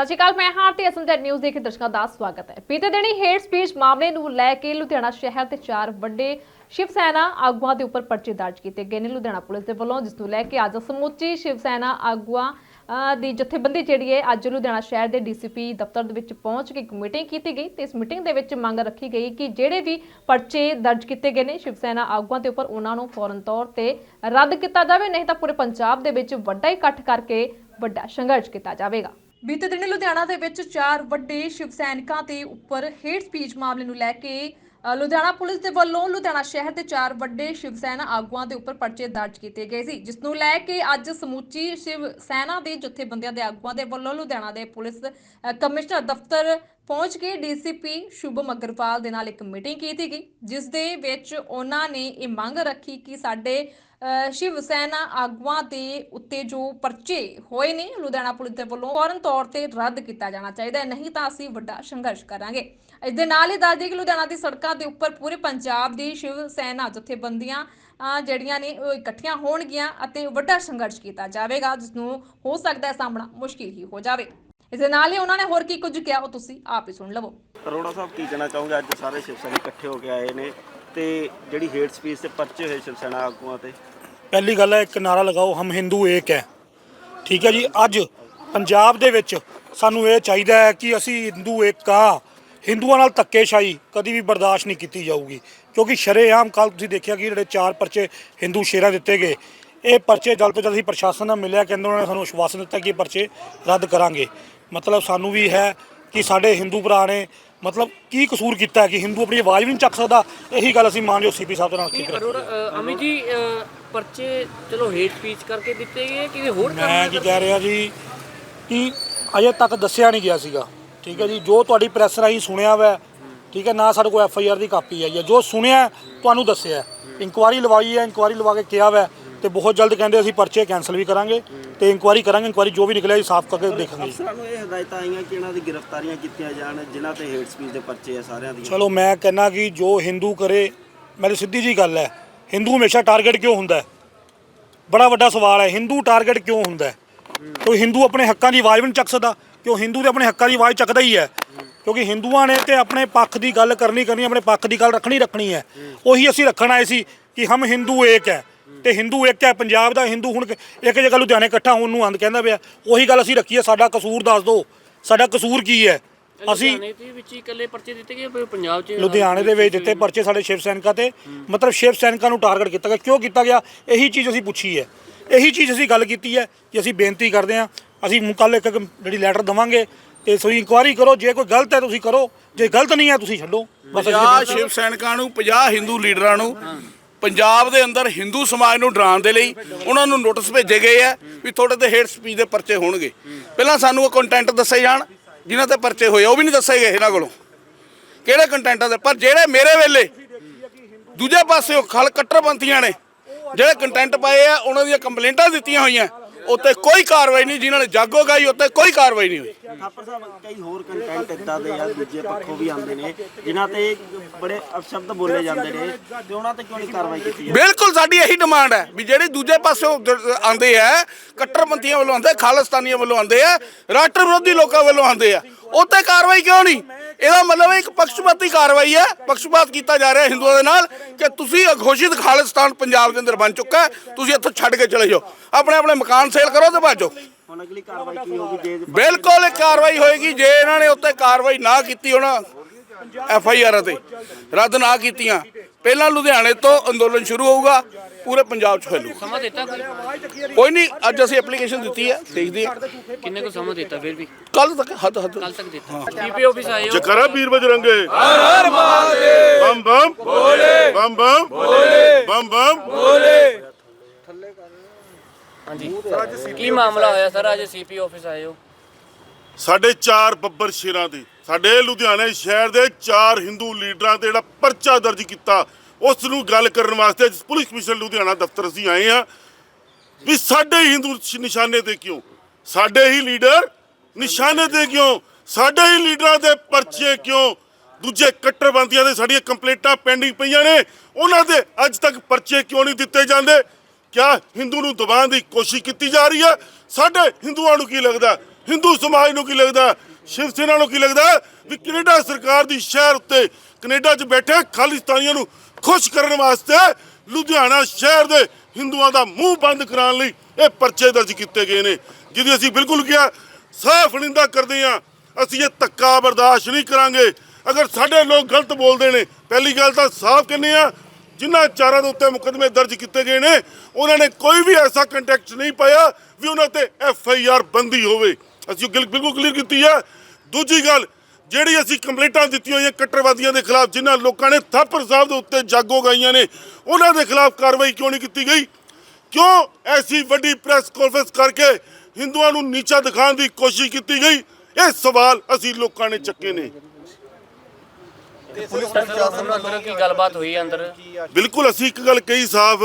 ਸਤਿ ਸ਼੍ਰੀ ਅਕਾਲ, ਮੈਂ ਹਾਂ ਤੇ ਅਸਮਝਾ ਨਿਊਜ਼ ਦੇਖ ਦਰਸ਼ਕਾਂ ਦਾ ਸਵਾਗਤ ਹੈ। ਬੀਤੇ ਦਿਨੀ ਹੇਟ ਸਪੀਚ ਮਾਮਲੇ ਨੂੰ ਲੈ ਕੇ ਲੁਧਿਆਣਾ ਸ਼ਹਿਰ ਦੇ ਚਾਰ ਵੱਡੇ ਸ਼ਿਵ ਸੈਨਾ ਆਗੂਆਂ ਦੇ ਉੱਪਰ ਪਰਚੇ ਦਰਜ ਕੀਤੇ ਗਏ ਨੇ। ਲੁਧਿਆਣਾ ਪੁਲਿਸ ਦੇ ਵੱਲੋਂ, ਜਿਸ ਨੂੰ ਲੈ ਕੇ ਅੱਜ ਸਮੁੱਚੀ ਸ਼ਿਵ ਸੈਨਾ ਆਗੂਆਂ ਦੀ ਜਥੇਬੰਦੀ ਜਿਹੜੀ ਹੈ, ਅੱਜ ਲੁਧਿਆਣਾ ਸ਼ਹਿਰ ਦੇ ਡੀਸੀਪੀ ਦਫ਼ਤਰ ਦੇ ਵਿੱਚ ਪਹੁੰਚ ਕੇ ਇੱਕ ਮੀਟਿੰਗ ਕੀਤੀ ਗਈ। ਤੇ ਇਸ ਮੀਟਿੰਗ ਦੇ ਵਿੱਚ ਮੰਗ ਰੱਖੀ ਗਈ ਕਿ ਜਿਹੜੇ ਵੀ ਪਰਚੇ ਦਰਜ ਕੀਤੇ ਗਏ ਨੇ ਸ਼ਿਵ ਸੈਨਾ ਆਗੂਆਂ ਦੇ ਉੱਪਰ ਉਹਨਾਂ ਨੂੰ ਫੌਰਨ ਤੌਰ ਤੇ ਰੱਦ ਕੀਤਾ ਜਾਵੇ, ਨਹੀਂ ਤਾਂ ਪੂਰੇ ਪੰਜਾਬ ਦੇ ਵਿੱਚ ਵੱਡਾ ਇਕੱਠ ਕਰਕੇ ਵੱਡਾ ਸੰਘਰਸ਼ ਕੀਤਾ ਜਾਵੇਗਾ। ਬੀਤੇ ਦਿਨ ਲੁਧਿਆਣਾ ਦੇ ਵਿੱਚ ਚਾਰ ਵੱਡੇ ਸ਼ਿਵ ਸੈਨਿਕਾਂ ਦੇ ਉੱਪਰ ਹੇਟ ਸਪੀਚ ਮਾਮਲੇ ਨੂੰ ਲੈ ਕੇ ਲੁਧਿਆਣਾ ਪੁਲਿਸ ਦੇ ਵੱਲੋਂ ਲੁਧਿਆਣਾ ਸ਼ਹਿਰ ਦੇ ਚਾਰ ਵੱਡੇ ਸ਼ਿਵ ਸੈਨਾ ਆਗੂਆਂ ਦੇ ਉੱਪਰ ਪਰਚੇ ਦਰਜ ਕੀਤੇ ਗਏ ਸੀ, ਜਿਸ ਨੂੰ ਲੈ ਕੇ ਅੱਜ ਸਮੁੱਚੀ ਸ਼ਿਵ ਸੈਨਾ ਦੇ ਜਥੇਬੰਦੀਆਂ ਦੇ ਆਗੂਆਂ ਦੇ ਵੱਲੋਂ ਲੁਧਿਆਣਾ ਦੇ ਪੁਲਿਸ ਕਮਿਸ਼ਨਰ ਦਫ਼ਤਰ ਪਹੁੰਚ ਕੇ ਡੀਸੀਪੀ ਸ਼ੁਭਮ ਅਗਰਵਾਲ ਦੇ ਨਾਲ ਇੱਕ ਮੀਟਿੰਗ ਕੀਤੀ ਗਈ, ਜਿਸ ਦੇ ਵਿੱਚ ਉਹਨਾਂ ਨੇ ਇਹ ਮੰਗ ਰੱਖੀ ਕਿ ਸਾਡੇ ਸ਼ਿਵ ਸੈਨਾ ਆਗੂਆਂ ਦੇ ਉੱਤੇ ਜੋ ਪਰਚੇ ਹੋਏ ਨੇ ਲੁਧਿਆਣਾ ਪੁਲਿਸ ਦੇ ਵੱਲੋਂ, ਫੌਰਨ ਤੌਰ ਤੇ ਰੱਦ ਕੀਤਾ ਜਾਣਾ ਚਾਹੀਦਾ ਹੈ, ਨਹੀਂ ਤਾਂ ਅਸੀਂ ਵੱਡਾ ਸੰਘਰਸ਼ ਕਰਾਂਗੇ। ਇਸ ਦੇ ਨਾਲ ਹੀ ਦੱਸ ਦਈਏ ਕਿ ਲੁਧਿਆਣਾ ਦੀ ਸੜਕਾਂ ਦੇ ਉੱਪਰ ਪੂਰੇ ਪੰਜਾਬ ਦੀ ਸ਼ਿਵ ਸੈਨਾ ਜਥੇਬੰਦੀਆਂ ਜਿਹੜੀਆਂ ਨੇ ਉਹ ਇਕੱਠੀਆਂ ਹੋਣਗੀਆਂ ਅਤੇ ਵੱਡਾ ਸੰਘਰਸ਼ ਕੀਤਾ ਜਾਵੇਗਾ, ਜਿਸ ਨੂੰ ਹੋ ਸਕਦਾ ਹੈ ਸਾਹਮਣਾ ਮੁਸ਼ਕਿਲ ਹੀ ਹੋ ਜਾਵੇ। ਇਸ ਦੇ ਨਾਲ ਹੀ ਉਹਨਾਂ ਨੇ ਹੋਰ ਕੀ ਕੁਝ ਕਿਹਾ ਉਹ ਤੁਸੀਂ ਆਪ ਹੀ ਸੁਣ ਲਵੋ। ਅਰੋੜਾ ਸਾਹਿਬ ਕੀ ਕਹਿਣਾ ਚਾਹੋਗੇ? ਅੱਜ ਸਾਰੇ ਸ਼ਿਵ ਸੈਨਿਕ ਇਕੱਠੇ ਹੋ ਕੇ ਆਏ ਨੇ ਤੇ ਜਿਹੜੀ ਹੇਟ ਸਪੀਚ ਤੇ ਪਰਚੇ ਹੋਏ ਸ਼ਿਵ ਸੈਨਾ ਆਗੂਆਂ ਤੇ। ਪਹਿਲੀ ਗੱਲ ਹੈ ਇੱਕ ਨਾਰਾ ਲਗਾਓ ਹਮ ਹਿੰਦੂ ਏਕ ਹੈ। ਠੀਕ ਹੈ ਜੀ ਅੱਜ ਪੰਜਾਬ ਦੇ ਵਿੱਚ ਸਾਨੂੰ ਇਹ ਚਾਹੀਦਾ ਹੈ ਕਿ ਅਸੀਂ ਹਿੰਦੂ ਏਕ ਆ ਹਿੰਦੂਆਂ ਨਾਲ ਧੱਕੇਸ਼ਾਹੀ ਕਦੀ ਵੀ ਬਰਦਾਸ਼ਤ ਨਹੀਂ ਕੀਤੀ ਜਾਊਗੀ। ਕਿਉਂਕਿ ਸ਼ਰੇਆਮ ਕੱਲ ਤੁਸੀਂ ਦੇਖਿਆ ਕਿ ਜਿਹੜੇ ਚਾਰ ਪਰਚੇ ਹਿੰਦੂ ਸ਼ੇਰਾਂ ਦਿੱਤੇ ਗਏ ਇਹ ਪਰਚੇ ਜਲਦ ਤੋਂ ਜਲਦ ਹੀ ਪ੍ਰਸ਼ਾਸਨ ਨਾਲ ਮਿਲਿਆ ਕਹਿੰਦੇ ਉਹਨਾਂ ਨੇ ਸਾਨੂੰ ਵਿਸ਼ਵਾਸ ਦਿੱਤਾ ਕਿ ਇਹ ਪਰਚੇ ਰੱਦ ਕਰਾਂਗੇ। ਮਤਲਬ ਸਾਨੂੰ ਵੀ ਹੈ ਕਿ ਸਾਡੇ ਹਿੰਦੂ ਭਰਾ ਨੇ ਮਤਲਬ ਕੀ ਕਸੂਰ ਕੀਤਾ ਕਿ ਹਿੰਦੂ ਆਪਣੀ ਆਵਾਜ਼ ਵੀ ਨਹੀਂ ਚੱਕ ਸਕਦਾ? ਇਹੀ ਗੱਲ ਅਸੀਂ ਮਾਨਯੋਗ ਸੀਪੀ ਸਾਹਿਬ ਦੇ ਨਾਲ ਠੀਕ ਅਰੋੜਾ ਅ, ਅਮਿਤ ਜੀ ਪਰਚੇ ਚਲੋ ਹੇਟ ਸਪੀਚ ਕਰਕੇ ਦਿੱਤੇ ਗਏ ਕਿ ਹੋਰ ਮੈਂ ਕਾਰਨ ਕੀ ਕਹਿ ਰਿਹਾ ਜੀ ਕਿ ਅਜੇ ਤੱਕ ਦੱਸਿਆ ਨਹੀਂ ਗਿਆ ਸੀਗਾ। ਠੀਕ ਹੈ ਜੀ ਜੋ ਤੁਹਾਡੀ ਪ੍ਰੈਸ ਰਾਹੀਂ ਸੁਣਿਆ ਵਾ ਠੀਕ ਹੈ ਨਾ ਸਾਡੇ ਕੋਲ ਐਫ ਆਈ ਆਰ ਦੀ ਕਾਪੀ ਆਈ ਹੈ। ਜੋ ਸੁਣਿਆ ਤੁਹਾਨੂੰ ਦੱਸਿਆ। ਇਨਕੁਆਰੀ ਲਵਾਈ ਹੈ ਇਨਕੁਆਰੀ ਲਵਾ ਕੇ ਕਿਹਾ ਵਾ। ਤੇ ਬਹੁਤ ਜਲਦ ਕਹਿੰਦੇ ਅਸੀਂ ਪਰਚੇ ਕੈਨਸਲ ਵੀ ਕਰਾਂਗੇ ਤੇ ਇਨਕੁਆਰੀ ਕਰਾਂਗੇ ਇਨਕੁਆਰੀ ਜੋ ਵੀ ਨਿਕਲਿਆ ਜੀ ਸਾਫ਼ ਕਰਕੇ ਦੇਖਾਂਗੇ। ਅਫਸਰਾਂ ਨੂੰ ਇਹ ਹਦਾਇਤਾਂ ਆਈਆਂ ਕਿ ਇਹਨਾਂ ਦੀ ਗ੍ਰਿਫਤਾਰੀਆਂ ਕੀਤੀਆਂ ਜਾਣ ਜਿਨ੍ਹਾਂ ਤੇ ਹੇਟ ਸਪੀਚ ਦੇ ਪਰਚੇ ਆ ਸਾਰਿਆਂ ਦੀਆਂ। ਚਲੋ ਮੈਂ ਕਹਿੰਦਾ ਕਿ ਜੋ ਹਿੰਦੂ ਕਰੇ ਮੇਰੀ ਸਿੱਧੀ ਜੀ ਗੱਲ ਹੈ ਹਿੰਦੂ ਹਮੇਸ਼ਾ ਟਾਰਗੇਟ ਕਿਉਂ ਹੁੰਦਾ ਹੈ? ਬੜਾ ਵੱਡਾ ਸਵਾਲ ਹੈ ਹਿੰਦੂ ਟਾਰਗੇਟ ਕਿਉਂ ਹੁੰਦਾ ਹੈ? ਕੋਈ ਹਿੰਦੂ ਆਪਣੇ ਹੱਕਾਂ ਦੀ ਆਵਾਜ਼ ਵੀ ਨਹੀਂ ਚੱਕ ਸਕਦਾ ਕਿਉਂ ਹਿੰਦੂ ਤੇ ਆਪਣੇ ਹੱਕਾਂ ਦੀ ਆਵਾਜ਼ ਚੱਕਦਾ ਹੀ ਹੈ? ਕਿਉਂਕਿ ਹਿੰਦੂਆਂ ਨੇ ਤੇ ਆਪਣੇ ਪੱਖ ਦੀ ਗੱਲ ਕਰਨੀ ਕਰਨੀ ਆਪਣੇ ਪੱਖ ਦੀ ਗੱਲ ਰੱਖਣੀ ਰੱਖਣੀ ਹੈ। ਉਹੀ ਅਸੀਂ ਰੱਖਣ ਆਏ ਸੀ ਕਿ ਹਮ ਹਿੰਦੂ ਏਕ ਹੈ। ਤੇ ਹਿੰਦੂ ਇੱਕ ਹੈ ਪੰਜਾਬ ਦਾ ਹਿੰਦੂ ਹੁਣ ਇੱਕ ਜਗ੍ਹਾ ਲੁਧਿਆਣੇ ਇਕੱਠਾ ਹੋਣ ਨੂੰ ਅੰਦ ਕਹਿੰਦਾ ਪਿਆ। ਉਹੀ ਗੱਲ ਅਸੀਂ ਰੱਖੀ ਹੈ ਸਾਡਾ ਕਸੂਰ ਦੱਸ ਦਿਓ। ਸਾਡਾ ਕਸੂਰ ਕੀ ਹੈ? ਅਸੀਂ ਲੁਧਿਆਣੇ ਦੇ ਵਿੱਚ ਹੀ ਇਕੱਲੇ ਪਰਚੇ ਦਿੱਤੇ ਗਏ ਪਰ ਪੰਜਾਬ 'ਚ ਲੁਧਿਆਣੇ ਦੇ ਵਿੱਚ ਦਿੱਤੇ ਪਰਚੇ ਸਾਡੇ ਸ਼ਿਵ ਸੈਨਿਕਾਂ ਤੇ। ਮਤਲਬ ਸ਼ਿਵ ਸੈਨਿਕਾਂ ਨੂੰ ਟਾਰਗੇਟ ਕੀਤਾ ਗਿਆ। ਕਿਉਂ ਕੀਤਾ ਗਿਆ? ਇਹੀ ਚੀਜ਼ ਅਸੀਂ ਪੁੱਛੀ ਹੈ। ਇਹੀ ਚੀਜ਼ ਅਸੀਂ ਗੱਲ ਕੀਤੀ ਹੈ ਕਿ ਅਸੀਂ ਬੇਨਤੀ ਕਰਦੇ ਹਾਂ ਅਸੀਂ ਕੱਲ ਇੱਕ ਜਿਹੜੀ ਲੈਟਰ ਦਵਾਂਗੇ ਤੇ ਤੁਸੀਂ ਇਨਕੁਆਰੀ ਕਰੋ ਜੇ ਕੋਈ ਗਲਤ ਹੈ ਤੁਸੀਂ ਕਰੋ ਜੇ ਗਲਤ ਨਹੀਂ ਹੈ ਤੁਸੀਂ ਛੱਡੋ। ਬਸ ਅਸੀਂ 50 ਸ਼ਿਵ ਸੈਨਿਕਾਂ ਨੂੰ 50 ਹਿੰਦੂ ਲੀਡਰਾਂ ਨੂੰ ਪੰਜਾਬ ਦੇ ਅੰਦਰ ਹਿੰਦੂ ਸਮਾਜ ਨੂੰ ਡਰਾਉਣ ਦੇ ਲਈ ਉਹਨਾਂ ਨੂੰ ਨੋਟਿਸ ਭੇਜੇ ਗਏ ਆ ਵੀ ਤੁਹਾਡੇ ਤੇ ਹੇਟ ਸਪੀਚ ਦੇ ਪਰਚੇ ਹੋਣਗੇ। ਪਹਿਲਾਂ ਸਾਨੂੰ ਉਹ ਕੰਟੈਂਟ ਦੱਸੇ ਜਾਣ, ਜਿਨ੍ਹਾਂ ਤੇ ਪਰਚੇ ਹੋਏ ਉਹ ਵੀ ਨਹੀਂ ਦੱਸੇ ਗਏ ਇਹਨਾਂ ਕੋਲੋਂ। ਕਿਹੜੇ ਕੰਟੈਂਟਾਂ ਦੇ ਪਰ ਜਿਹੜੇ ਮੇਰੇ ਵੇਲੇ ਦੂਜੇ ਪਾਸੇ ਖਲ ਕੱਟਰਪੰਥੀਆਂ ਨੇ, ਜਿਹੜੇ ਕੰਟੈਂਟ ਪਾਏ ਆ, ਉਹਨਾਂ ਦੀਆਂ ਕੰਪਲੇਂਟਾਂ ਦਿੱਤੀਆਂ ਹੋਈਆਂ। ਉੱਤੇ ਕੋਈ ਕਾਰਵਾਈ ਨਹੀਂ ਜਿਨ੍ਹਾਂ ਨੇ ਜਾਗੋ ਗਾਈ ਉੱਤੇ ਕੋਈ ਕਾਰਵਾਈ ਨਹੀਂ ਹੋਈ। ਥਾਪਰ ਸਾਹਿਬ ਕਈ ਹੋਰ ਕੰਟੈਂਟ ਇਦਾਂ ਦੇ ਆ ਦੂਜੇ ਪੱਖੋਂ ਵੀ ਆਉਂਦੇ ਨੇ ਜਿਨ੍ਹਾਂ ਤੇ ਬੜੇ ਅਪਸ਼ਬਦ ਬੋਲੇ ਜਾਂਦੇ ਨੇ ਤੇ ਉਹਨਾਂ ਤੇ ਕਿਉਂ ਨਹੀਂ ਕਾਰਵਾਈ ਕੀਤੀ ਜਾਂਦੀ? ਬਿਲਕੁਲ ਸਾਡੀ ਇਹੀ ਡਿਮਾਂਡ ਹੈ ਵੀ ਜਿਹੜੇ ਦੂਜੇ ਪਾਸਿਓਂ ਦ- ਆਉਂਦੇ ਆ ਕੱਟਰਪੰਥੀਆਂ ਵੱਲੋਂ ਆਉਂਦੇ ਖਾਲਿਸਤਾਨੀਆਂ ਵੱਲੋਂ ਆਉਂਦੇ ਆ ਰਾਸ਼ਟਰ ਵਿਰੋਧੀ ਲੋਕਾਂ ਵੱਲੋਂ ਆਉਂਦੇ ਆ ਉੱਤੇ ਕਾਰਵਾਈ ਕਿਉਂ ਨਹੀਂ? ਇਹਦਾ ਮਤਲਬ ਇੱਕ ਪੱਖਪਾਤੀ ਕਾਰਵਾਈ ਹੈ ਪੱਖਪਾਤ ਕੀਤਾ ਜਾ ਰਿਹਾ ਹਿੰਦੂਆਂ ਦੇ ਨਾਲ ਕਿ ਤੁਸੀਂ ਅਘੋਸ਼ਿਤ ਖਾਲਿਸਤਾਨ ਪੰਜਾਬ ਦੇ ਅੰਦਰ ਬਣ ਚੁੱਕਾ ਹੈ ਤੁਸੀਂ ਇੱਥੋਂ ਛੱਡ ਕੇ ਚਲੇ ਜਾਓ। ਆਪਣੇ ਆਪਣੇ ਮਕਾਨ ਸੇਲ ਕਰੋ ਤੇ ਭਾਜੋ ਹੁਣ ਅਗਲੀ ਕਾਰਵਾਈ ਕੀ ਹੋਊਗੀ? ਜੇ ਬਿਲਕੁਲ ਇਹ ਕਾਰਵਾਈ ਹੋਏਗੀ ਜੇ ਇਹਨਾਂ ਨੇ ਉੱਤੇ ਕਾਰਵਾਈ ਨਾ ਕੀਤੀ ਹੋਣਾ ਐਫ ਆਈ ਆਰ ਤੇ ਰੱਦ ਨਾ ਕੀਤੀਆਂ। ਪਹਿਲਾਂ ਲੁਧਿਆਣੇ ਤੋਂ ਅੰਦੋਲਨ ਸ਼ੁਰੂ ਹੋਊਗਾ ਪੂਰੇ ਪੰਜਾਬ 'ਚ ਫੈਲੂ। ਸਮਾਂ ਦਿੱਤਾ ਕੋਈ? ਕੋਈ ਨਹੀਂ ਅੱਜ ਅਸੀਂ ਐਪਲੀਕੇਸ਼ਨ ਦਿੱਤੀ ਹੈ ਦੇਖਦੇ ਹਾਂ। ਕਿੰਨੇ ਕੋ ਸਮਾਂ ਦਿੱਤਾ ਫਿਰ ਵੀ? ਕੱਲ ਤੱਕ ਹੱਦ ਹੱਦ। ਕੱਲ ਤੱਕ ਦਿੱਤਾ। ਸੀਪੀ ਆਫਿਸ ਆਏ ਹੋ? ਜਕਰਾ ਵੀਰ ਬਜਰੰਗੇ ਹਰ ਹਰ ਮਹਾਦੇਵ। ਬੰਮ ਬੰਮ ਬੋਲੇ। ਬੰਮ ਬੰਮ ਬੋਲੇ। ਬੰਮ ਬੰਮ ਹਾਂਜੀ। ਕੀ ਮਾਮਲਾ ਹੋਇਆ ਸਰ ਅੱਜ ਸੀਪੀ ਆਫਿਸ ਆਏ ਹੋ? ਸਾਡੇ ਚਾਰ ਬੱਬਰ ਸ਼ੇਰਾਂ ਦੇ ਸਾਡੇ ਲੁਧਿਆਣੇ ਸ਼ਹਿਰ ਦੇ ਚਾਰ ਹਿੰਦੂ ਲੀਡਰਾਂ ਤੇ ਜਿਹੜਾ ਪਰਚਾ ਦਰਜ ਕੀਤਾ ਉਸ ਨੂੰ ਗੱਲ ਕਰਨ ਵਾਸਤੇ ਪੁਲਿਸ ਕਮਿਸ਼ਨਰ ਲੁਧਿਆਣਾ ਦਫ਼ਤਰ ਅਸੀਂ ਆਏ ਆ ਵੀ ਸਾਡੇ ਹਿੰਦੂ ਨਿਸ਼ਾਨੇ ਤੇ ਕਿਉਂ? ਸਾਡੇ ਹੀ ਲੀਡਰ ਨਿਸ਼ਾਨੇ ਤੇ ਕਿਉਂ? ਸਾਡੇ ਹੀ ਲੀਡਰਾਂ ਦੇ ਪਰਚੇ ਕਿਉਂ? ਦੂਜੇ ਕੱਟੜਬੰਦੀਆਂ ਦੇ ਸਾਡੀਆਂ ਕੰਪਲੇਂਟਾਂ ਪੈਂਡਿੰਗ ਪਈਆਂ ਨੇ, ਉਹਨਾਂ ਦੇ ਅੱਜ ਤੱਕ ਪਰਚੇ ਕਿਉਂ ਨਹੀਂ ਦਿੱਤੇ ਜਾਂਦੇ? ਕਿਆ ਹਿੰਦੂ ਨੂੰ ਦਬਾਉਣ ਦੀ ਕੋਸ਼ਿਸ਼ ਕੀਤੀ ਜਾ ਰਹੀ ਹੈ? ਸਾਡੇ ਹਿੰਦੂਆਂ ਨੂੰ ਕੀ ਲੱਗਦਾ? ਹਿੰਦੂ ਸਮਾਜ ਨੂੰ ਕੀ ਲੱਗਦਾ? ਸ਼ਿਵ ਸੈਨਾ ਨੂੰ ਕੀ ਲੱਗਦਾ? ਵੀ ਕੈਨੇਡਾ ਸਰਕਾਰ ਦੀ ਸ਼ਹਿਰ ਉੱਤੇ ਕੈਨੇਡਾ 'ਚ ਬੈਠੇ ਖਾਲਿਸਤਾਨੀਆਂ ਨੂੰ ਖੁਸ਼ ਕਰਨ ਵਾਸਤੇ ਲੁਧਿਆਣਾ ਸ਼ਹਿਰ ਦੇ ਹਿੰਦੂਆਂ ਦਾ ਮੂੰਹ ਬੰਦ ਕਰਾਉਣ ਲਈ ਇਹ ਪਰਚੇ ਦਰਜ ਕੀਤੇ ਗਏ ਨੇ, ਜਿਹਦੀ ਅਸੀਂ ਬਿਲਕੁਲ ਕਿਹਾ, ਸਾਫ਼ ਨਿੰਦਾ ਕਰਦੇ ਹਾਂ। ਅਸੀਂ ਇਹ ਧੱਕਾ ਬਰਦਾਸ਼ਤ ਨਹੀਂ ਕਰਾਂਗੇ। ਅਗਰ ਸਾਡੇ ਲੋਕ ਗਲਤ ਬੋਲਦੇ ਨੇ, ਪਹਿਲੀ ਗੱਲ ਤਾਂ ਸਾਫ਼ ਕਹਿੰਦੇ ਆ ਜਿਨ੍ਹਾਂ ਚਾਰਾਂ ਦੇ ਉੱਤੇ ਮੁਕੱਦਮੇ ਦਰਜ ਕੀਤੇ ਗਏ ਨੇ, ਉਹਨਾਂ ਨੇ ਕੋਈ ਵੀ ਐਸਾ ਕੰਟੈਕਟ ਨਹੀਂ ਪਾਇਆ ਵੀ ਉਹਨਾਂ ਤੇ ਐਫ ਆਈ ਆਰ ਬੰਦੀ ਹੋਵੇ। ਅਸੀਂ ਬਿਲਕੁਲ ਕਲੀਅਰ ਕੀਤੀ ਹੈ ਦੂਜੀ ਗੱਲ ਜਿਹੜੀ ਅਸੀਂ ਕੰਪਲੇਂਟਾਂ ਦਿੱਤੀਆਂ ਹੋਈਆਂ ਕੱਟੜਵਾਦੀਆਂ ਦੇ ਖਿਲਾਫ ਜਿਨ੍ਹਾਂ ਲੋਕਾਂ ਨੇ ਥਾਪਰ ਸਾਹਿਬ ਦੇ ਉੱਤੇ ਜਾਗੋ ਗਾਈਆਂ ਨੇ ਉਹਨਾਂ ਦੇ ਖਿਲਾਫ ਕਾਰਵਾਈ ਕਿਉਂ ਨਹੀਂ ਕੀਤੀ ਗਈ? ਕਿਉਂ ਐਸੀ ਵੱਡੀ ਪ੍ਰੈਸ ਕਾਨਫਰੰਸ ਕਰਕੇ ਹਿੰਦੂਆਂ ਨੂੰ ਨੀਚਾ ਦਿਖਾਉਣ ਦੀ ਕੋਸ਼ਿਸ਼ ਕੀਤੀ ਗਈ? ਇਹ ਸਵਾਲ ਅਸੀਂ ਲੋਕਾਂ ਨੇ ਚੱਕੇ ਨੇ। ਅੰਦਰ ਕੀ ਗੱਲਬਾਤ ਹੋਈ ਹੈ ਅੰਦਰ? ਬਿਲਕੁਲ ਅਸੀਂ ਇੱਕ ਗੱਲ ਕਹੀ ਸਾਫ਼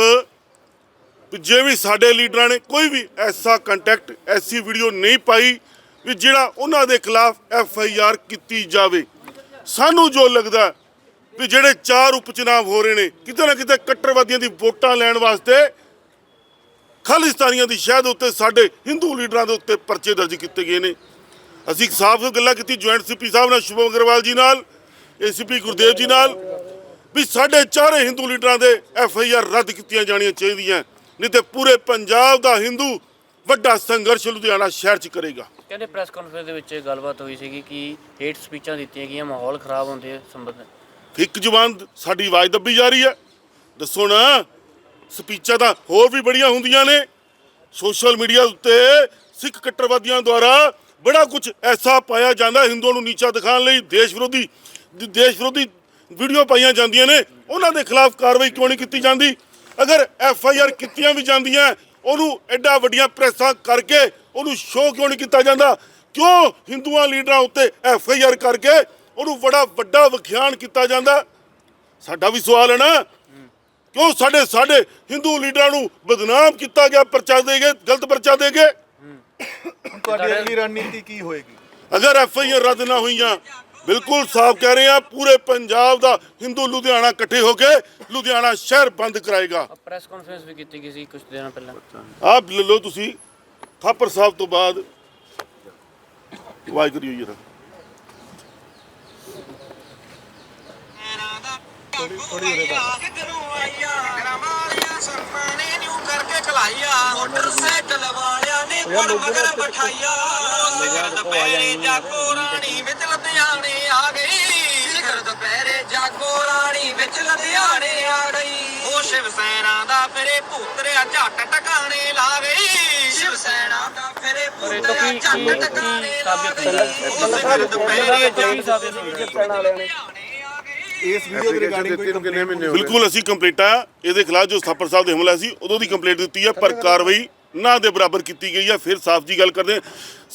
ਜੇ ਵੀ ਸਾਡੇ ਲੀਡਰਾਂ ਨੇ ਕੋਈ ਵੀ ਐਸਾ ਕੰਟੈਕਟ ਐਸੀ ਵੀਡੀਓ ਨਹੀਂ ਪਾਈ ਵੀ ਜਿਹੜਾ ਉਹਨਾਂ ਦੇ ਖਿਲਾਫ ਐਫ ਆਈ ਆਰ ਕੀਤੀ ਜਾਵੇ। ਸਾਨੂੰ ਜੋ ਲੱਗਦਾ ਵੀ ਜਿਹੜੇ ਚਾਰ ਉਪਚੁਣਾਵ ਹੋ ਰਹੇ ਨੇ, ਕਿਤੇ ਨਾ ਕਿਤੇ ਕੱਟੜਵਾਦੀਆਂ ਦੀ ਵੋਟਾਂ ਲੈਣ ਵਾਸਤੇ ਖਾਲਿਸਤਾਨੀਆਂ ਦੀ ਸ਼ਹਿਦ ਉੱਤੇ ਸਾਡੇ ਹਿੰਦੂ ਲੀਡਰਾਂ ਦੇ ਉੱਤੇ ਪਰਚੇ ਦਰਜ ਕੀਤੇ ਗਏ ਨੇ। ਅਸੀਂ ਸਾਫ਼ ਗੱਲਾਂ ਕੀਤੀ, ਜੁਆਇੰਟ ਸੀਪੀ ਸਾਹਿਬ ਨਾਲ, ਸ਼ੁਭਮ ਅਗਰਵਾਲ ਜੀ ਨਾਲ ਏਸੀਪੀ ਗੁਰਦੇਵ ਜੀ ਨਾਲ, ਵੀ ਸਾਡੇ ਚਾਰੇ ਹਿੰਦੂ ਲੀਡਰਾਂ ਦੇ ਐਫ ਆਈ ਆਰ ਰੱਦ ਕੀਤੀਆਂ ਜਾਣੀਆਂ ਚਾਹੀਦੀਆਂ। ਨਹੀਂ ਤੇ ਪੂਰੇ ਪੰਜਾਬ ਦਾ ਹਿੰਦੂ ਵੱਡਾ ਸੰਘਰਸ਼ ਲੁਧਿਆਣਾ ਸ਼ਹਿਰ 'ਚ ਕਰੇਗਾ। ਕਹਿੰਦੇ ਪ੍ਰੈਸ ਕਾਨਫਰੰਸ ਦੇ ਵਿੱਚ ਗੱਲਬਾਤ ਹੋਈ ਸੀਗੀ ਕਿ ਹੇਟ ਸਪੀਚਾਂ ਦਿੱਤੀਆਂ ਗਈਆਂ, ਮਾਹੌਲ ਖਰਾਬ ਹੁੰਦੇ ਸੰਬੰਧ। ਇੱਕ ਜ਼ੁਬਾਨ ਸਾਡੀ ਆਵਾਜ਼ ਦੱਬੀ ਜਾ ਰਹੀ ਹੈ। ਦੱਸੋ ਨਾ ਸਪੀਚਾਂ ਤਾਂ ਹੋਰ ਵੀ ਬੜੀਆਂ ਹੁੰਦੀਆਂ ਨੇ। ਸੋਸ਼ਲ ਮੀਡੀਆ ਉੱਤੇ ਸਿੱਖ ਕੱਟੜਵਾਦੀਆਂ ਦੁਆਰਾ ਬੜਾ ਕੁਝ ਐਸਾ ਪਾਇਆ ਜਾਂਦਾ ਹਿੰਦੂਆਂ ਨੂੰ ਨੀਚਾ ਦਿਖਾਉਣ ਲਈ ਦੇਸ਼ ਵਿਰੋਧੀ ਦੇਸ਼ ਵਿਰੋਧੀ ਵੀਡੀਓ ਪਾਈਆਂ ਜਾਂਦੀਆਂ ਨੇ। ਉਹਨਾਂ ਦੇ ਖਿਲਾਫ ਕਾਰਵਾਈ ਕਿਉਂ ਨਹੀਂ ਕੀਤੀ ਜਾਂਦੀ? ਅਗਰ ਐਫ ਆਈ ਆਰ ਕੀਤੀਆਂ ਵੀ ਜਾਂਦੀਆਂ, ਉਹਨੂੰ ਐਡਾ ਵੱਡੀਆਂ ਪ੍ਰੈਸਾਂ ਕਰਕੇ ਉਹਨੂੰ ਸ਼ੋਅ ਕਿਉਂ ਨਹੀਂ ਕੀਤਾ ਜਾਂਦਾ? ਕਿਉਂ ਹਿੰਦੂਆਂ ਲੀਡਰਾਂ ਉੱਤੇ ਐਫ ਆਈ ਆਰ ਕਰਕੇ ਉਹਨੂੰ ਬੜਾ ਵੱਡਾ ਵਿਖਿਆਨ ਕੀਤਾ ਜਾਂਦਾ? ਸਾਡਾ ਵੀ ਸਵਾਲ ਹੈ ਨਾ? ਕਿਉਂ ਸਾਡੇ ਸਾਡੇ ਹਿੰਦੂ ਲੀਡਰਾਂ ਨੂੰ ਬਦਨਾਮ ਕੀਤਾ ਗਿਆ ਪਰਚਾ ਦੇ ਗਏ ਗਲਤ ਪਰਚਾ ਦੇ ਗਏ? ਤੁਹਾਡੀ ਅਗਲੀ ਰਣਨੀਤੀ ਕੀ ਹੋਏਗੀ? ਅਗਰ ਐਫ ਆਈ ਆਰ ਰੱਦ ਨਾ ਹੋਈਆਂ ਬਿਲਕੁਲ ਸਾਫ਼ ਕਹਿ ਰਹੇ ਆ ਪੂਰੇ ਪੰਜਾਬ ਦਾ ਹਿੰਦੂ ਲੁਧਿਆਣਾ ਇਕੱਠੇ ਹੋ ਕੇ ਲੁਧਿਆਣਾ ਸ਼ਹਿਰ ਬੰਦ ਕਰਾਏਗਾ। ਪ੍ਰੈਸ ਕਾਨਫਰੰਸ ਵੀ ਕੀਤੀ ਗਈ ਸੀ ਕੁਝ ਦਿਨਾਂ ਪਹਿਲਾਂ। ਆਪ ਲੈ ਲਓ ਤੁਸੀਂ। ਥਾਪਰ ਸਾਹਿਬ ਤੋਂ ਬਾਅਦ ਵਾਹਿਗੁਰੂ ਜੀ ਦਾ। ਮੋਟਰਸਾਈਕਲ ਵਾਲਿਆਂ ਨੇ ਮਗਰ ਬਿਠਾਈਆ ਸਿਖਰ ਦੁਪਹਿਰੇ ਜਾਗੋ ਰਾਣੀ ਵਿੱਚ ਲੁਧਿਆਣੇ ਆ ਗਈ ਦੁਪਹਿਰੇ ਜਾਗੋ ਰਾਣੀ ਵਿੱਚ ਲੁਧਿਆਣੇ ਆ ਗਈ। ਉਹ ਸ਼ਿਵ ਸੈਨਾ ਦਾ ਫਿਰੇ ਭੂਤਰਿਆ ਝੱਟ ਟਕਾਣੇ ਲਾ ਗਈ। ਸ਼ਿਵ ਸੈਨਾ ਦਾ ਫਿਰੇ ਭੂਤਰਿਆ ਝੱਟ ਟਕਾਣੇ ਲਾ ਗਈ। ਉਹ ਸਿਖਰ ਦੁਪਹਿਰੇ ਜਾਗੋ ਇਸ ਵੀਡੀਓ ਦੇ ਰਿਗਾਰਡਿੰਗ ਕੋਈ ਕੰਪਲੇਂਟ ਬਿਲਕੁਲ ਅਸੀਂ ਕੰਪਲੀਟਾ ਇਹਦੇ ਖਿਲਾਫ ਜੋ ਥਾਪਰ ਸਾਹਿਬ ਦੇ ਹਮਲਾ ਸੀ ਉਦੋਂ ਦੀ ਕੰਪਲੇਂਟ ਦਿੱਤੀ ਹੈ ਪਰ ਕਾਰਵਾਈ ਨਾ ਦੇ ਬਰਾਬਰ ਕੀਤੀ ਗਈ ਹੈ ਫਿਰ ਸਾਫ਼ ਜੀ ਗੱਲ ਕਰਦੇ ਹਾਂ,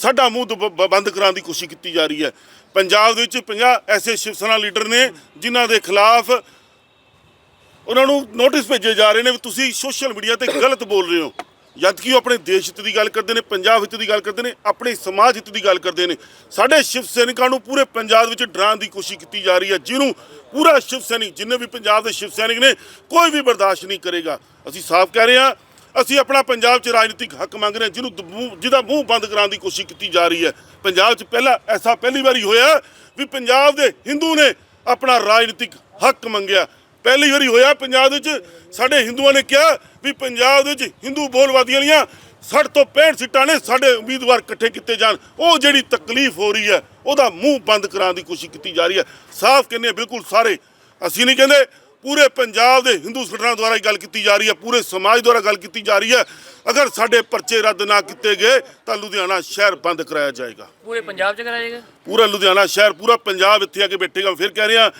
ਸਾਡਾ ਮੂੰਹ ਬੰਦ ਕਰਾਉਣ ਦੀ ਕੋਸ਼ਿਸ਼ ਕੀਤੀ ਜਾ ਰਹੀ ਹੈ ਪੰਜਾਬ ਦੇ ਵਿੱਚ 50 ਐਸੇ ਸ਼ਿਵ ਸੈਨਾ ਲੀਡਰ ਨੇ ਜਿਨ੍ਹਾਂ ਦੇ ਖਿਲਾਫ ਉਹਨਾਂ ਨੂੰ ਨੋਟਿਸ ਭੇਜੇ ਜਾ ਰਹੇ ਨੇ ਵੀ ਤੁਸੀਂ ਸੋਸ਼ਲ ਮੀਡੀਆ ਤੇ ਗਲਤ ਬੋਲ ਰਹੇ ਹੋ। ਜਦ ਕਿ ਉਹ ਆਪਣੇ ਦੇਸ਼ ਹਿੱਤ ਦੀ ਗੱਲ ਕਰਦੇ ਨੇ, ਪੰਜਾਬ ਹਿੱਤ ਦੀ ਗੱਲ ਕਰਦੇ ਨੇ, ਆਪਣੇ ਸਮਾਜ ਹਿੱਤ ਦੀ ਗੱਲ ਕਰਦੇ ਨੇ। ਸਾਡੇ ਸ਼ਿਵ ਸੈਨਿਕਾਂ ਨੂੰ ਪੂਰੇ ਪੰਜਾਬ ਵਿੱਚ ਡਰਾਉਣ ਦੀ ਕੋਸ਼ਿਸ਼ ਕੀਤੀ ਜਾ ਰਹੀ ਹੈ, ਜਿਹਨੂੰ ਪੂਰਾ ਸ਼ਿਵ ਸੈਨਿਕ, ਜਿੰਨੇ ਵੀ ਪੰਜਾਬ ਦੇ ਸ਼ਿਵ ਸੈਨਿਕ ਨੇ, ਕੋਈ ਵੀ ਬਰਦਾਸ਼ਤ ਨਹੀਂ ਕਰੇਗਾ। ਅਸੀਂ ਸਾਫ਼ ਕਹਿ ਰਹੇ ਹਾਂ ਅਸੀਂ ਆਪਣਾ ਪੰਜਾਬ 'ਚ ਰਾਜਨੀਤਿਕ ਹੱਕ ਮੰਗ ਰਹੇ ਹਾਂ, ਜਿਹਨੂੰ ਜਿਹਦਾ ਮੂੰਹ ਬੰਦ ਕਰਾਉਣ ਦੀ ਕੋਸ਼ਿਸ਼ ਕੀਤੀ ਜਾ ਰਹੀ ਹੈ। ਪੰਜਾਬ 'ਚ ਪਹਿਲਾ ਐਸਾ ਪਹਿਲੀ ਵਾਰੀ ਹੋਇਆ ਵੀ ਪੰਜਾਬ ਦੇ ਹਿੰਦੂ ਨੇ ਆਪਣਾ ਰਾਜਨੀਤਿਕ ਹੱਕ ਮੰਗਿਆ। ਪਹਿਲੀ ਵਾਰੀ ਹੋਇਆ ਪੰਜਾਬ ਦੇ ਵਿੱਚ। ਸਾਡੇ ਹਿੰਦੂਆਂ ਨੇ ਕਿਹਾ ਵੀ ਪੰਜਾਬ ਦੇ ਵਿੱਚ ਹਿੰਦੂ ਬੋਲਵਾਦੀਆਂ ਲੀਆਂ 60 ਤੋਂ 65 ਸੀਟਾਂ ਨੇ ਸਾਡੇ ਉਮੀਦਵਾਰ ਇਕੱਠੇ ਕੀਤੇ ਜਾਣ। ਉਹ ਜਿਹੜੀ ਤਕਲੀਫ ਹੋ ਰਹੀ ਹੈ, ਉਹਦਾ ਮੂੰਹ ਬੰਦ ਕਰਾਉਣ ਦੀ ਕੋਸ਼ਿਸ਼ ਕੀਤੀ ਜਾ ਰਹੀ ਹੈ। ਸਾਫ਼ ਕਹਿੰਦੇ ਬਿਲਕੁਲ ਸਾਰੇ। ਅਸੀਂ ਨਹੀਂ ਕਹਿੰਦੇ ਪੂਰੇ ਪੰਜਾਬ ਦੇ ਹਿੰਦੂ ਸੰਗਠਨਾਂ ਦੁਆਰਾ ਹੀ ਗੱਲ ਕੀਤੀ ਜਾ ਰਹੀ ਹੈ ਪੂਰੇ ਸਮਾਜ ਦੁਆਰਾ ਗੱਲ ਕੀਤੀ ਜਾ ਰਹੀ ਹੈ। ਅਗਰ ਸਾਡੇ ਪਰਚੇ ਰੱਦ ਨਾ ਕੀਤੇ ਗਏ ਤਾਂ ਲੁਧਿਆਣਾ ਸ਼ਹਿਰ ਬੰਦ ਕਰਾਇਆ ਜਾਏਗਾ। ਪੂਰੇ ਪੰਜਾਬ 'ਚ ਕਰਾਇਆ ਜਾਏਗਾ? ਪੂਰਾ ਲੁਧਿਆਣਾ ਸ਼ਹਿਰ ਪੂਰਾ ਪੰਜਾਬ ਇੱਥੇ ਆ ਕੇ ਬੈਠੇਗਾ। ਫਿਰ ਕਹਿ ਰਿਹਾ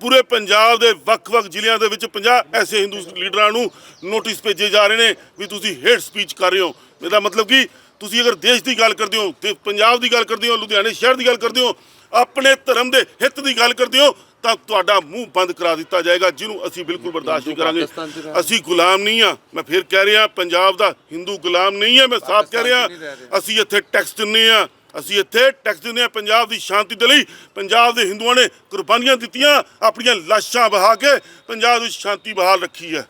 ਪੂਰੇ ਪੰਜਾਬ ਦੇ ਵੱਖ-ਵੱਖ ਜ਼ਿਲ੍ਹਿਆਂ ਦੇ ਵਿੱਚ 50 ਐਸੇ ਹਿੰਦੂ ਲੀਡਰਾਂ ਨੂੰ ਨੋਟਿਸ ਭੇਜੇ ਜਾ ਰਹੇ ਨੇ ਵੀ ਤੁਸੀਂ ਹੇਟ ਸਪੀਚ ਕਰ ਰਹੇ ਹੋ। ਇਹਦਾ ਮਤਲਬ ਕਿ ਤੁਸੀਂ ਅਗਰ ਦੇਸ਼ ਦੀ ਗੱਲ ਕਰਦੇ ਹੋ ਤੇ ਪੰਜਾਬ ਦੀ ਗੱਲ ਕਰਦੇ ਹੋ ਲੁਧਿਆਣੇ ਸ਼ਹਿਰ ਦੀ ਗੱਲ ਕਰਦੇ ਹੋ ਆਪਣੇ ਧਰਮ ਦੇ ਹਿੱਤ ਦੀ ਗੱਲ ਕਰਦੇ ਹੋ ਤਾਂ ਤੁਹਾਡਾ ਮੂੰਹ ਬੰਦ ਕਰਾ ਦਿੱਤਾ ਜਾਏਗਾ ਜਿਹਨੂੰ ਅਸੀਂ ਬਿਲਕੁਲ ਬਰਦਾਸ਼ਤ ਨਹੀਂ ਕਰਾਂਗੇ। ਅਸੀਂ ਗੁਲਾਮ ਨਹੀਂ ਆ ਮੈਂ ਫਿਰ ਕਹਿ ਰਿਹਾ ਪੰਜਾਬ ਦਾ ਹਿੰਦੂ ਗੁਲਾਮ ਨਹੀਂ ਹੈ ਮੈਂ ਸਾਫ਼ ਕਹਿ ਰਿਹਾ। ਅਸੀਂ ਇੱਥੇ ਟੈਕਸ ਦਿੰਨੇ ਆ ਅਸੀਂ ਇੱਥੇ ਟੈਕਸ ਦਿੰਦੇ ਹਾਂ ਪੰਜਾਬ ਦੀ ਸ਼ਾਂਤੀ ਦੇ ਲਈ। ਪੰਜਾਬ ਦੇ ਹਿੰਦੂਆਂ ਨੇ ਕੁਰਬਾਨੀਆਂ ਦਿੱਤੀਆਂ ਆਪਣੀਆਂ ਲਾਸ਼ਾਂ ਬਹਾ ਕੇ ਪੰਜਾਬ ਵਿੱਚ ਸ਼ਾਂਤੀ ਬਹਾਲ ਰੱਖੀ ਹੈ।